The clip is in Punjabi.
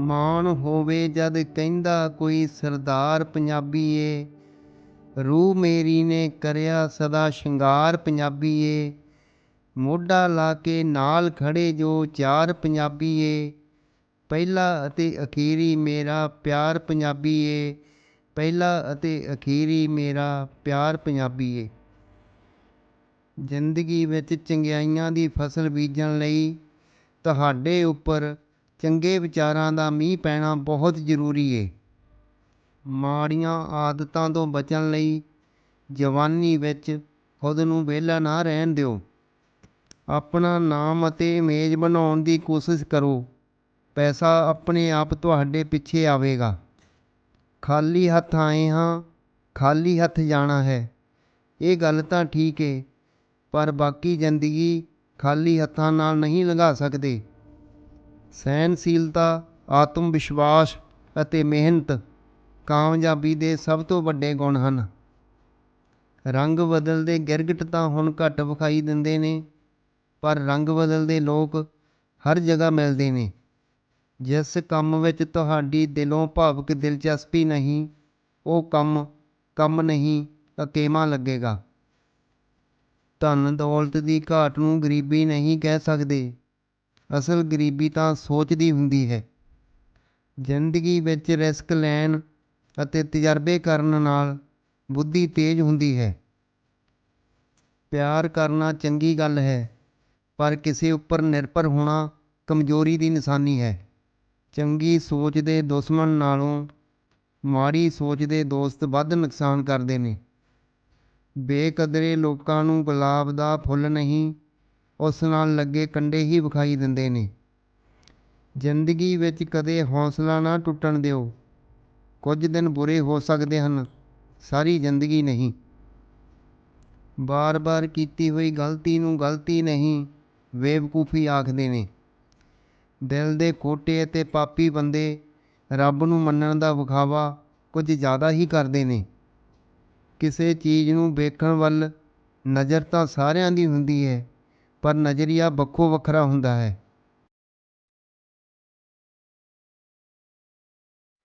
ਮਾਣ ਹੋਵੇ ਜਦ ਕਹਿੰਦਾ ਕੋਈ ਸਰਦਾਰ ਪੰਜਾਬੀ ਏ ਰੂਹ ਮੇਰੀ ਨੇ ਕਰਿਆ ਸਦਾ ਸ਼ਿੰਗਾਰ ਪੰਜਾਬੀ ਏ ਮੋਢਾ ਲਾ ਕੇ ਨਾਲ ਖੜੇ ਜੋ ਚਾਰ ਪੰਜਾਬੀ ਏ ਪਹਿਲਾ ਅਤੇ ਅਖੀਰੀ ਮੇਰਾ ਪਿਆਰ ਪੰਜਾਬੀ ਏ ਪਹਿਲਾ ਅਤੇ ਅਖੀਰੀ ਮੇਰਾ ਪਿਆਰ ਪੰਜਾਬੀ ਏ ਜ਼ਿੰਦਗੀ ਵਿੱਚ ਚੰਗਿਆਈਆਂ ਦੀ ਫਸਲ ਬੀਜਣ ਲਈ ਤੁਹਾਡੇ ਉੱਪਰ ਚੰਗੇ ਵਿਚਾਰਾਂ ਦਾ ਮੀਂਹ ਪੈਣਾ ਬਹੁਤ ਜ਼ਰੂਰੀ ਹੈ ਮਾੜੀਆਂ ਆਦਤਾਂ ਤੋਂ ਬਚਣ ਲਈ ਜਵਾਨੀ ਵਿੱਚ ਖੁਦ ਨੂੰ ਵਿਹਲਾ ਨਾ ਰਹਿਣ ਦਿਓ। ਆਪਣਾ ਨਾਮ ਅਤੇ ਇਮੇਜ ਬਣਾਉਣ ਦੀ ਕੋਸ਼ਿਸ਼ ਕਰੋ। ਪੈਸਾ ਆਪਣੇ ਆਪ ਤੁਹਾਡੇ ਪਿੱਛੇ ਆਵੇਗਾ। ਖਾਲੀ ਹੱਥ ਆਏ ਹਾਂ, ਖਾਲੀ ਹੱਥ ਜਾਣਾ ਹੈ। ਇਹ ਗੱਲ ਤਾਂ ਠੀਕ ਹੈ ਪਰ ਬਾਕੀ ਜ਼ਿੰਦਗੀ ਖਾਲੀ ਹੱਥਾਂ ਨਾਲ ਨਹੀਂ ਲੰਘਾ ਸਕਦੇ। ਸਹਿਣਸ਼ੀਲਤਾ, ਆਤਮ ਵਿਸ਼ਵਾਸ ਅਤੇ ਮਿਹਨਤ ਕਾਮਯਾਬੀ ਦੇ ਸਭ ਤੋਂ ਵੱਡੇ ਗੁਣ ਹਨ। ਰੰਗ ਬਦਲਦੇ ਗਿਰਗਟ ਤਾਂ ਹੁਣ ਘੱਟ ਵਿਖਾਈ ਦਿੰਦੇ ਨੇ, ਪਰ ਰੰਗ ਬਦਲਦੇ ਲੋਕ ਹਰ ਜਗ੍ਹਾ ਮਿਲਦੇ ਨੇ। ਜਿਸ ਕੰਮ ਵਿੱਚ ਤੁਹਾਡੀ ਦਿਲੋਂ ਭਾਵਕ ਦਿਲਚਸਪੀ ਨਹੀਂ, ਉਹ ਕੰਮ ਕੰਮ ਨਹੀਂ ਅਕੇਵਾਂ ਲੱਗੇਗਾ। ਧਨ ਦੌਲਤ ਦੀ ਘਾਟ ਨੂੰ ਗਰੀਬੀ ਨਹੀਂ ਕਹਿ ਸਕਦੇ। ਅਸਲ ਗਰੀਬੀ ਤਾਂ ਸੋਚ ਦੀ ਹੁੰਦੀ ਹੈ। ਜ਼ਿੰਦਗੀ ਵਿੱਚ ਰਿਸਕ ਲੈਣ ਅਤੇ ਤਜਰਬੇ ਕਰਨ ਨਾਲ ਬੁੱਧੀ ਤੇਜ਼ ਹੁੰਦੀ ਹੈ। ਪਿਆਰ ਕਰਨਾ ਚੰਗੀ ਗੱਲ ਹੈ, ਪਰ ਕਿਸੇ ਉੱਪਰ ਨਿਰਭਰ ਹੋਣਾ ਕਮਜ਼ੋਰੀ ਦੀ ਨਿਸ਼ਾਨੀ ਹੈ। ਚੰਗੀ ਸੋਚ ਦੇ ਦੁਸ਼ਮਣ ਨਾਲੋਂ ਮਾੜੀ ਸੋਚ ਦੇ ਦੋਸਤ ਵੱਧ ਨੁਕਸਾਨ ਕਰਦੇ ਨੇ। ਬੇਕਦਰੇ ਲੋਕਾਂ ਨੂੰ ਗੁਲਾਬ ਦਾ ਫੁੱਲ ਨਹੀਂ ਉਸ ਨਾਲ ਲੱਗੇ ਕੰਢੇ ਹੀ ਵਿਖਾਈ ਦਿੰਦੇ ਨੇ। ਜ਼ਿੰਦਗੀ ਵਿੱਚ ਕਦੇ ਹੌਸਲਾ ਨਾ ਟੁੱਟਣ ਦਿਓ। ਕੁਝ ਦਿਨ ਬੁਰੇ ਹੋ ਸਕਦੇ ਹਨ, ਸਾਰੀ ਜ਼ਿੰਦਗੀ ਨਹੀਂ। ਬਾਰ-ਬਾਰ ਕੀਤੀ ਹੋਈ ਗਲਤੀ ਨੂੰ ਗਲਤੀ ਨਹੀਂ, ਬੇਵਕੂਫੀ ਆਖਦੇ ਨੇ। ਦਿਲ ਦੇ ਖੋਟੇ ਅਤੇ ਪਾਪੀ ਬੰਦੇ ਰੱਬ ਨੂੰ ਮੰਨਣ ਦਾ ਵਿਖਾਵਾ ਕੁਝ ਜ਼ਿਆਦਾ ਹੀ ਕਰਦੇ ਨੇ। ਕਿਸੇ ਚੀਜ਼ ਨੂੰ ਵੇਖਣ ਵੱਲ ਨਜ਼ਰ ਤਾਂ ਸਾਰਿਆਂ ਦੀ ਹੁੰਦੀ ਹੈ ਪਰ ਨਜ਼ਰੀਆ ਵੱਖੋ ਵੱਖਰਾ ਹੁੰਦਾ ਹੈ।